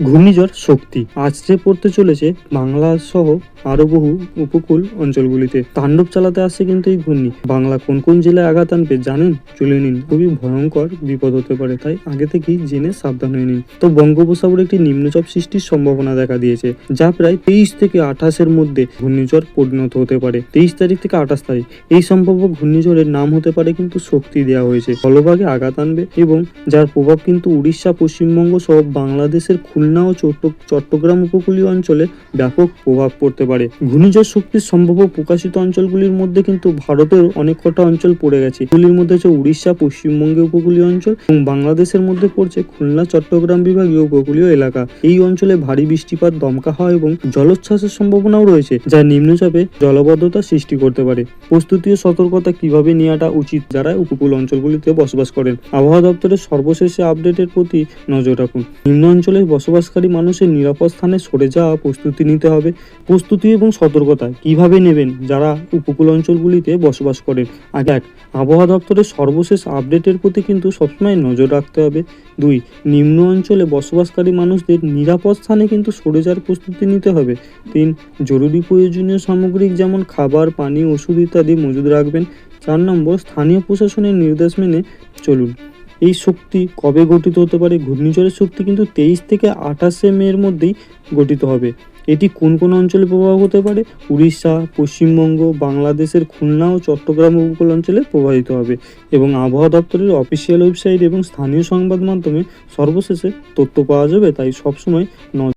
ঘূর্ণিঝড় শক্তি আছড়ে পড়তে চলেছে বাংলা সহ আরও বহু উপকূল অঞ্চলগুলিতে। তাণ্ডব চালাতে আসছে কিন্তু এই ঘূর্ণি। বাংলা কোন কোন জেলায় আঘাত আনবে জানেন? চলে নিন। খুবই ভয়ঙ্কর বিপদ হতে পারে, তাই আগে থেকেই জেনে সাবধান হয়ে নিন। তো বঙ্গোপসাগরে একটি নিম্নচাপ সৃষ্টির সম্ভাবনা দেখা দিয়েছে, যা প্রায় তেইশ থেকে আঠাশের মধ্যে ঘূর্ণিঝড় পরিণত হতে পারে। তেইশ তারিখ থেকে আঠাশ তারিখ। এই সম্ভাব্য ঘূর্ণিঝড়ের নাম হতে পারে কিন্তু শক্তি দেওয়া হয়েছে। স্থলভাগে আঘাত আনবে এবং যার প্রভাব কিন্তু উড়িষ্যা, পশ্চিমবঙ্গ সহ বাংলাদেশের খুলনা ও চট্টগ্রাম উপকূলীয় অঞ্চলে ব্যাপক প্রভাব পড়তে পারে। ঘূর্ণিঝড় শক্তির সম্ভাব্য প্রকাশিত অঞ্চলগুলির মধ্যে কিন্তু ভারতের অনেক কটা অঞ্চল পড়ে গেছে। এগুলির মধ্যে হচ্ছে উড়িষ্যা, পশ্চিমবঙ্গের উপকূলীয় অঞ্চল এবং বাংলাদেশের মধ্যে পড়ছে খুলনা, চট্টগ্রাম বিভাগীয় উপকূলীয় এলাকা। এই অঞ্চলে ভারী বৃষ্টিপাত, দমকা হয় এবং জলোচ্ছ্বাসের সম্ভাবনাও রয়েছে, যা নিম্নচাপে জলবদ্ধতা সৃষ্টি করতে পারে। প্রস্তুতি ও সতর্কতা কীভাবে নেওয়াটা উচিত যারা উপকূল অঞ্চলগুলিতে বসবাস করেন? আবহাওয়া দপ্তরের সর্বশেষে আপডেটের প্রতি নজর রাখুন। নিম্ন অঞ্চলে বসবাসকারী মানুষের নিরাপদ স্থানে সরে যাওয়া প্রস্তুতি নিতে হবে। প্রস্তুতি এবং সতর্কতা কীভাবে নেবেন? যারা উপকূল অঞ্চলগুলিতে বসবাস করেন। আগে এক, আবহাওয়া দপ্তরের সর্বশেষ আপডেটের প্রতি কিন্তু সবসময় নজর রাখতে হবে। দুই, নিম্ন অঞ্চলে বসবাসকারী মানুষদের নিরাপদ স্থানে কিন্তু সরে যাওয়ার প্রস্তুতি নিতে হবে। তিন, জরুরি প্রয়োজনীয় সামগ্রিক যেমন খাবার, পানি, ওষুধ ইত্যাদি মজুদ রাখবেন। চার নম্বর, স্থানীয় প্রশাসনের নির্দেশ মেনে চলুন। এই শক্তি কবে গঠিত হতে পারে? ঘূর্ণিঝড়ের শক্তি কিন্তু তেইশ থেকে আঠাশে মের মধ্যেই গঠিত হবে। এটি কোন কোন অঞ্চলে প্রবাহ হতে পারে? উড়িষ্যা, পশ্চিমবঙ্গ, বাংলাদেশের খুলনা ও চট্টগ্রাম উপকূল অঞ্চলে প্রবাহিত হবে এবং আবহাওয়া দপ্তরের অফিসিয়াল ওয়েবসাইট এবং স্থানীয় সংবাদ মাধ্যমে সর্বশেষে তথ্য পাওয়া যাবে, তাই সবসময় নজর